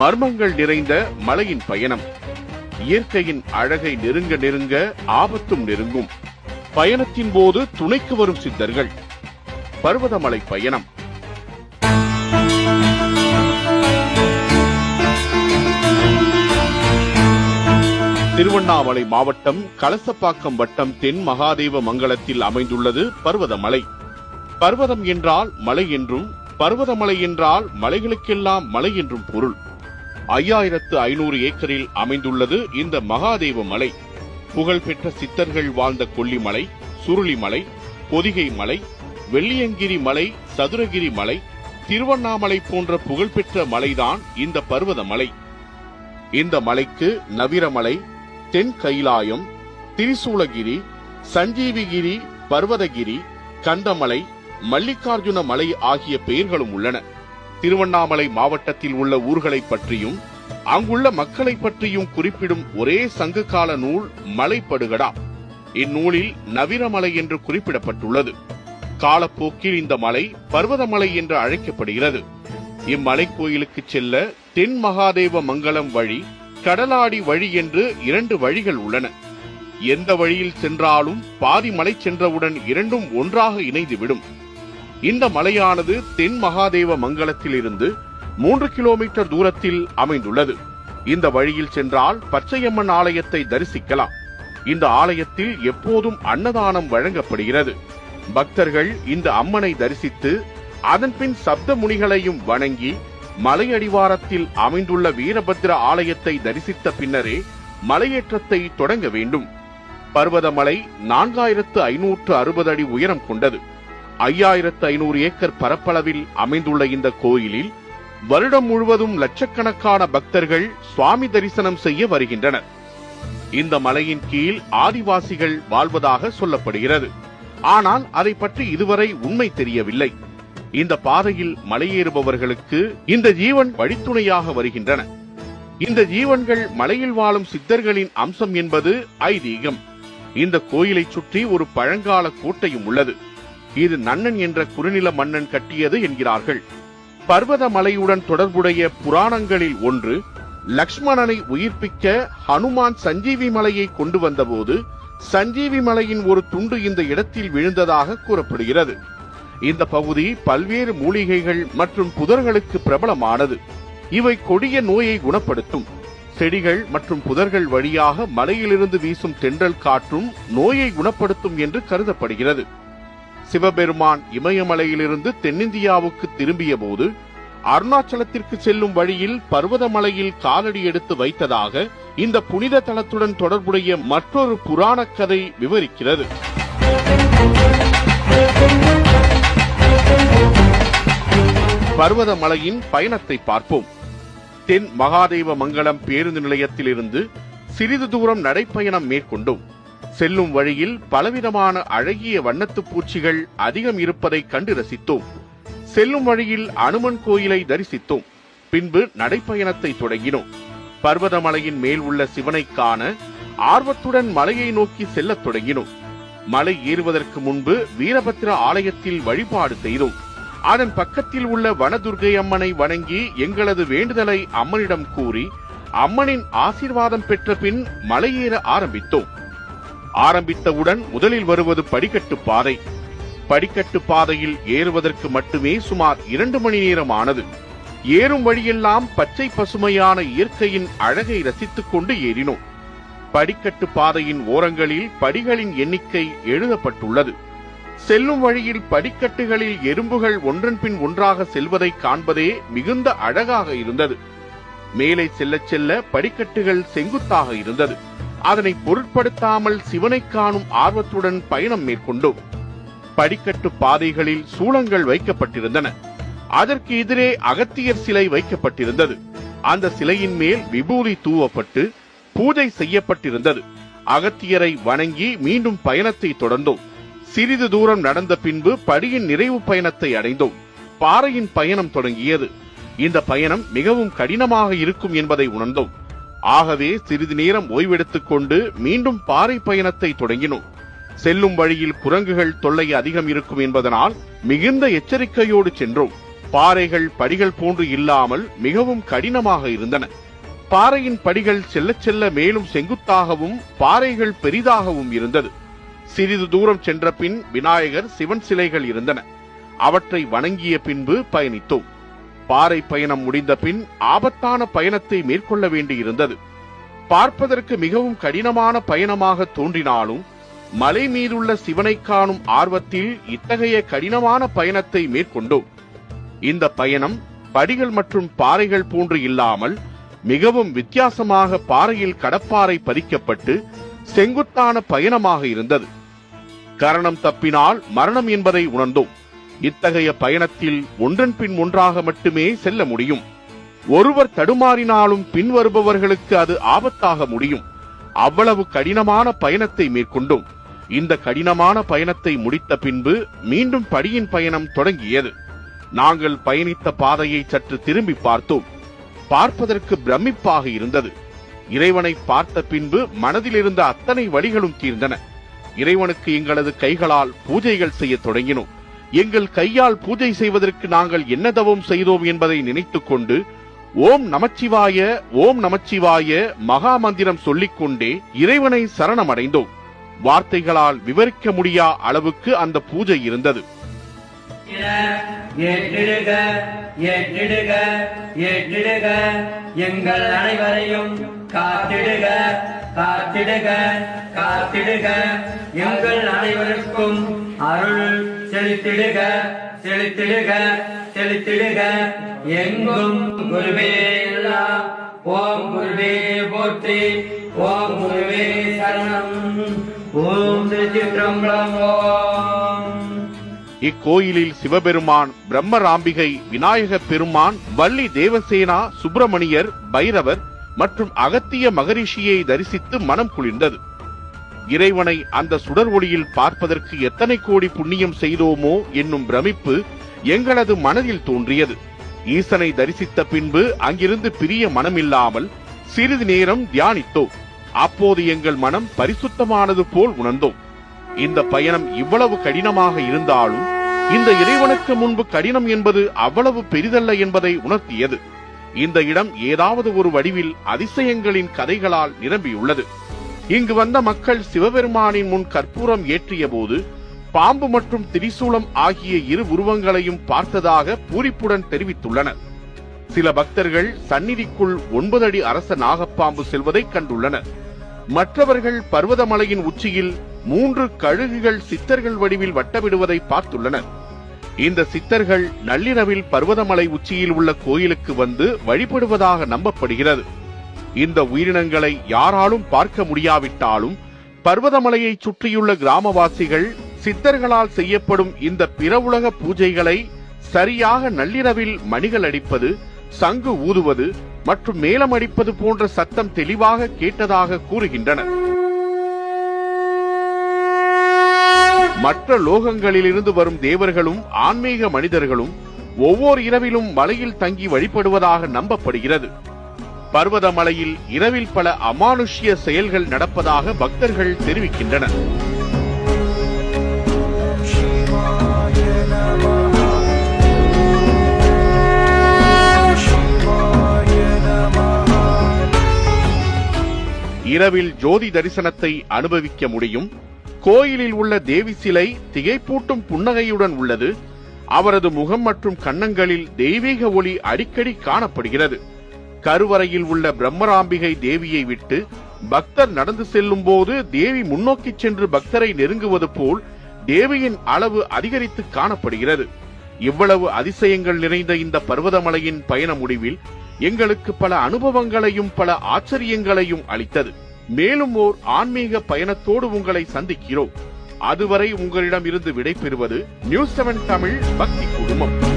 மர்மங்கள் நிறைந்த மலையின் பயணம். இயற்கையின் அழகை நெருங்க நெருங்க ஆபத்தும் நெருங்கும். பயணத்தின் போது துணைக்கு வரும் சித்தர்கள். பர்வதமலை பயணம். திருவண்ணாமலை மாவட்டம் கலசப்பாக்கம் வட்டம் தென் மகாதேவ மங்கலத்தில் அமைந்துள்ளது பர்வதமலை. பர்வதம் என்றால் மலை என்றும் பர்வதமலை என்றால் மலைகளுக்கெல்லாம் மலை என்றும் பொருள். ஐயாயிரத்து ஐநூறு ஏக்கரில் அமைந்துள்ளது இந்த மகாதேவ மலை. புகழ்பெற்ற சித்தர்கள் வாழ்ந்த கொல்லிமலை சுருளிமலை பொதிகை மலை வெள்ளியங்கிரி மலை சதுரகிரி மலை திருவண்ணாமலை போன்ற புகழ்பெற்ற மலைதான் இந்த பர்வத மலை. இந்த மலைக்கு நவிரமலை தென் கைலாயம் திரிசூலகிரி சஞ்சீவிகிரி பர்வதகிரி கந்தமலை மல்லிகார்ஜுன மலை ஆகிய பெயர்களும் உள்ளன. திருவண்ணாமலை மாவட்டத்தில் உள்ள ஊர்களை பற்றியும் அங்குள்ள மக்களை பற்றியும் குறிப்பிடும் ஒரே சங்ககால நூல் மலைப்படுகடா. இந்நூலில் நவிரமலை என்று குறிப்பிடப்பட்டுள்ளது. காலப்போக்கில் இந்த மலை பர்வதமலை என்று அழைக்கப்படுகிறது. இம்மலை கோயிலுக்கு செல்ல தென் மகாதேவ மங்கலம் வழி கடலாடி வழி என்று இரண்டு வழிகள் உள்ளன. எந்த வழியில் சென்றாலும் பாதி மலை சென்றவுடன் இரண்டும் ஒன்றாக இணைந்துவிடும். இந்த மலையானது தென் மகாதேவ மங்கலத்தில் இருந்து மூன்று கிலோமீட்டர் தூரத்தில் அமைந்துள்ளது. இந்த வழியில் சென்றால் பச்சையம்மன் ஆலயத்தை தரிசிக்கலாம். இந்த ஆலயத்தில் எப்போதும் அன்னதானம் வழங்கப்படுகிறது. பக்தர்கள் இந்த அம்மனை தரிசித்து அதன்பின் சப்த முனிகளையும் வணங்கி மலையடிவாரத்தில் அமைந்துள்ள வீரபத்ர ஆலயத்தை தரிசித்த பின்னரே மலையேற்றத்தை தொடங்க வேண்டும். பர்வதமலை நான்காயிரத்து ஐநூற்று அறுபது அடி உயரம் கொண்டது. ஐயாயிரத்து ஐநூறு ஏக்கர் பரப்பளவில் அமைந்துள்ள இந்த கோயிலில் வருடம் முழுவதும் லட்சக்கணக்கான பக்தர்கள் சுவாமி தரிசனம் செய்ய வருகின்றனர். இந்த மலையின் கீழ் ஆதிவாசிகள் வாழ்வதாக சொல்லப்படுகிறது. ஆனால் அதை பற்றி இதுவரை உண்மை தெரியவில்லை. இந்த பாதையில் மலையேறுபவர்களுக்கு இந்த ஜீவன் வழித்துணையாக வருகின்றன. இந்த ஜீவன்கள் மலையில் வாழும் சித்தர்களின் அம்சம் என்பது ஐதீகம். இந்த கோயிலை சுற்றி ஒரு பழங்கால கோட்டையும் உள்ளது. இது நன்னன் என்ற குறுநில மன்னன் கட்டியது என்கிறார்கள். பர்வத மலையுடன் தொடர்புடைய புராணங்களில் ஒன்று லக்ஷ்மணனை உயிர்ப்பிக்க ஹனுமான் சஞ்சீவி மலையை கொண்டு வந்தபோது சஞ்சீவி மலையின் ஒரு துண்டு இந்த இடத்தில் விழுந்ததாக கூறப்படுகிறது. இந்த பகுதி பல்வேறு மூலிகைகள் மற்றும் புதர்களுக்கு பிரபலமானது. இவை கொடிய நோயை குணப்படுத்தும். செடிகள் மற்றும் புதர்கள் வழியாக மலையிலிருந்து வீசும் தென்றல் காற்றும் நோயை குணப்படுத்தும் என்று கருதப்படுகிறது. சிவபெருமான் இமயமலையிலிருந்து தென்னிந்தியாவுக்கு திரும்பிய போது அருணாச்சலத்திற்கு செல்லும் வழியில் பர்வதமலையில் காலடி எடுத்து வைத்ததாக இந்த புனித தலத்துடன் தொடர்புடைய மற்றொரு புராண கதை விவரிக்கிறது. பர்வதமலையின் பயணத்தை பார்ப்போம். தென் மகாதேவ மங்கலம் பேருந்து நிலையத்திலிருந்து சிறிது தூரம் நடைப்பயணம் மேற்கொண்டோம். செல்லும் வழியில் பலவிதமான அழகிய வண்ணத்து பூச்சிகள் அதிகம் இருப்பதை கண்டு ரசித்தோம். செல்லும் வழியில் அனுமன் கோயிலை தரிசித்தோம். பின்பு நடைப்பயணத்தை தொடங்கினோம். பர்வதமலையின் மேல் உள்ள சிவனை காண ஆர்வத்துடன் மலையை நோக்கி செல்லத் தொடங்கினோம். மலை ஏறுவதற்கு முன்பு வீரபத்ர ஆலயத்தில் வழிபாடு செய்தோம். அதன் பக்கத்தில் உள்ள வனதுர்கை அம்மனை வணங்கி எங்களது வேண்டுதலை அம்மனிடம் கூறி அம்மனின் ஆசீர்வாதம் பெற்ற பின் மலையேற ஆரம்பித்தோம். ஆரம்பித்தவுடன் முதலில் வருவது படிக்கட்டு பாதை. படிக்கட்டு பாதையில் ஏறுவதற்கு மட்டுமே சுமார் இரண்டு மணி நேரம் ஆனது ஏறும் வழியெல்லாம் பச்சை பசுமையான இயற்கையின் அழகை ரசித்துக் கொண்டு ஏறினோம். படிக்கட்டு பாதையின் ஓரங்களில் படிகளின் எண்ணிக்கை எழுதப்பட்டுள்ளது. செல்லும் வழியில் படிக்கட்டுகளில் எறும்புகள் ஒன்றன் பின் ஒன்றாக செல்வதை காண்பதே மிகுந்த அழகாக இருந்தது. மேலே செல்லச் செல்ல படிக்கட்டுகள் செங்குத்தாக இருந்தது. அதனை பொருட்படுத்தாமல் சிவனை காணும் ஆர்வத்துடன் பயணம் மேற்கொண்டோம் படிக்கட்டு பாதைகளில் சூளங்கள் வைக்கப்பட்டிருந்தன. அதற்கு எதிரே அகத்தியர் சிலை வைக்கப்பட்டிருந்தது. அந்த சிலையின் மேல் விபூதி தூவப்பட்டு பூஜை செய்யப்பட்டிருந்தது. அகத்தியரை வணங்கி மீண்டும் பயணத்தை தொடர்ந்தோம். சிறிது தூரம் நடந்த பின்பு படியின் நிறைவு பயணத்தை அடைந்தோம். பாறையின் பயணம் தொடங்கியது. இந்த பயணம் மிகவும் கடினமாக இருக்கும் என்பதை உணர்ந்தோம். ஆகவே சிறிது நேரம் ஓய்வெடுத்துக் கொண்டு மீண்டும் பாறை பயணத்தை தொடங்கினோம். செல்லும் வழியில் குரங்குகள் தொல்லை அதிகம் இருக்கும் என்பதனால் மிகுந்த எச்சரிக்கையோடு சென்றோம். பாறைகள் படிகள் போன்று இல்லாமல் மிகவும் கடினமாக இருந்தன. பாறையின் படிகள் செல்ல செல்ல மேலும் செங்குத்தாகவும் பாறைகள் பெரிதாகவும் இருந்தது. சிறிது தூரம் சென்ற பின் விநாயகர் சிவன் சிலைகள் இருந்தன. அவற்றை வணங்கிய பின்பு பயணித்தோம். பாறை பயணம் முடிந்த பின் ஆபத்தான பயணத்தை மேற்கொள்ள வேண்டியிருந்தது. பார்ப்பதற்கு மிகவும் கடினமான பயணமாக தோன்றினாலும் மலை மீதுள்ள சிவனை காணும் ஆர்வத்தில் இத்தகைய கடினமான பயணத்தை மேற்கொண்டோம். இந்த பயணம் படிகள் மற்றும் பாறைகள் போன்று இல்லாமல் மிகவும் வித்தியாசமாக பாறையில் கடப்பாறை பதிக்கப்பட்டு செங்குத்தான பயணமாக இருந்தது. கரணம் தப்பினால் மரணம் என்பதை உணர்ந்தோம். இத்தகைய பயணத்தில் ஒன்றன் பின் ஒன்றாக மட்டுமே செல்ல முடியும். ஒருவர் தடுமாறினாலும் பின்வருபவர்களுக்கு அது ஆபத்தாக முடியும். அவ்வளவு கடினமான பயணத்தை மேற்கொண்டும். இந்த கடினமான பயணத்தை முடித்த பின்பு மீண்டும் படியின் பயணம் தொடங்கியது. நாங்கள் பயணித்த பாதையை சற்று திரும்பி பார்த்தோம். பார்ப்பதற்கு பிரமிப்பாக இருந்தது. இறைவனை பார்த்த பின்பு மனதில் இருந்த அத்தனை வழிகளும் தீர்ந்தன. இறைவனுக்கு எங்களது கைகளால் பூஜைகள் செய்ய தொடங்கினோம். எங்கள் கையால் பூஜை செய்வதற்கு நாங்கள் என்ன தவம் செய்தோம் என்பதை நினைத்துக் கொண்டு ஓம் நமச்சிவாய ஓம் நமச்சிவாய மகா மந்திரம் சொல்லிக்கொண்டே இறைவனை சரணமடைந்தோம். வார்த்தைகளால் விவரிக்க முடியா அளவுக்கு அந்த பூஜை இருந்தது. எங்கள் அனைவரையும் காத்திடுக காத்திடுக காத்திடுக. எங்கள் அனைவருக்கும் அருள் செழித்திடுக செழித்திடுக செழித்திடுக எங்கும் குருவே ஓம் குருவே போற்றி ஓம் குருவே சரணம். ஓம் திருச்சிற்றம்பலம் ஓம். இக்கோயிலில் சிவபெருமான் பிரம்மராம்பிகை விநாயக பெருமான் வள்ளி தேவசேனா சுப்பிரமணியர் பைரவர் மற்றும் அகத்திய மகரிஷியை தரிசித்து மனம் குளிர்ந்தது. இறைவனை அந்த சுடர் ஒளியில் பார்ப்பதற்கு எத்தனை கோடி புண்ணியம் செய்தோமோ என்னும் பிரமிப்பு எங்களது மனதில் தோன்றியது. ஈசனை தரிசித்த பின்பு அங்கிருந்து பிரிய மனமில்லாமல் சிறிது நேரம் தியானித்தோம். அப்போது எங்கள் மனம் பரிசுத்தமானது போல் உணர்ந்தோம். இந்த பயணம் இவ்வளவு கடினமாக இருந்தாலும் இந்த இறைவனுக்கு முன்பு கடினம் என்பது அவ்வளவு பெரிதல்ல என்பதை உணர்த்தியது. இந்த இடம் ஏதாவது ஒரு வடிவில் அதிசயங்களின் கதைகளால் நிரம்பியுள்ளது. இங்கு வந்த மக்கள் சிவபெருமானின் முன் கற்பூரம் ஏற்றிய போது பாம்பு மற்றும் திரிசூலம் ஆகிய இரு உருவங்களையும் பார்த்ததாக பூரிப்புடன் தெரிவித்துள்ளனர். சில பக்தர்கள் சந்நிதிக்குள் ஒன்பது அடி அரச நாகப்பாம்பு செல்வதை கண்டுள்ளனர். மற்றவர்கள் பர்வதமலையின் உச்சியில் மூன்று கழுகுகள் சித்தர்கள் வடிவில் வட்டமிடுவதை பார்த்துள்ளனர். இந்த சித்தர்கள் நள்ளிரவில் பர்வதமலை உச்சியில் உள்ள கோயிலுக்கு வந்து வழிபடுவதாக நம்பப்படுகிறது. இந்த உயிரினங்களை யாராலும் பார்க்க முடியாவிட்டாலும் பர்வதமலையை சுற்றியுள்ள கிராமவாசிகள் சித்தர்களால் செய்யப்படும் இந்த பிறவுலக பூஜைகளை சரியாக நள்ளிரவில் மணிகள் அடிப்பது சங்கு ஊதுவது மற்றும் மேலம் அடிப்பது போன்ற சத்தம் தெளிவாக கேட்டதாக கூறுகின்றனர். மற்ற லோகங்களிலிருந்து வரும் தேவர்களும் ஆன்மீக மனிதர்களும் ஒவ்வொரு இரவிலும் மலையில் தங்கி வழிபடுவதாக நம்பப்படுகிறது. பர்வதமலையில் இரவில் பல அமானுஷ்ய செயல்கள் நடப்பதாக பக்தர்கள் தெரிவிக்கின்றனர். இரவில் ஜோதி தரிசனத்தை அனுபவிக்க முடியும். கோயிலில் உள்ள தேவி சிலை திகைப்பூட்டும் புன்னகையுடன் உள்ளது. அவரது முகம் மற்றும் கன்னங்களில் தெய்வீக ஒளி அடிக்கடி காணப்படுகிறது. கருவறையில் உள்ள பிரம்மராம்பிகை தேவியை விட்டு பக்தர் நடந்து செல்லும் போது தேவி முன்னோக்கி சென்று பக்தரை நெருங்குவது போல் தேவியின் அளவு அதிகரித்து காணப்படுகிறது. இவ்வளவு அதிசயங்கள் நிறைந்த இந்த பர்வதமலையின் பயண முடிவில் எங்களுக்கு பல அனுபவங்களையும் பல ஆச்சரியங்களையும் அளித்தது. மேலும் ஓர் ஆன்மீக பயணத்தோடு உங்களை சந்திக்கிறோம். அதுவரை உங்களிடம் இருந்து விடைபெறுவது நியூஸ் செவன் தமிழ் பக்தி குடும்பம்.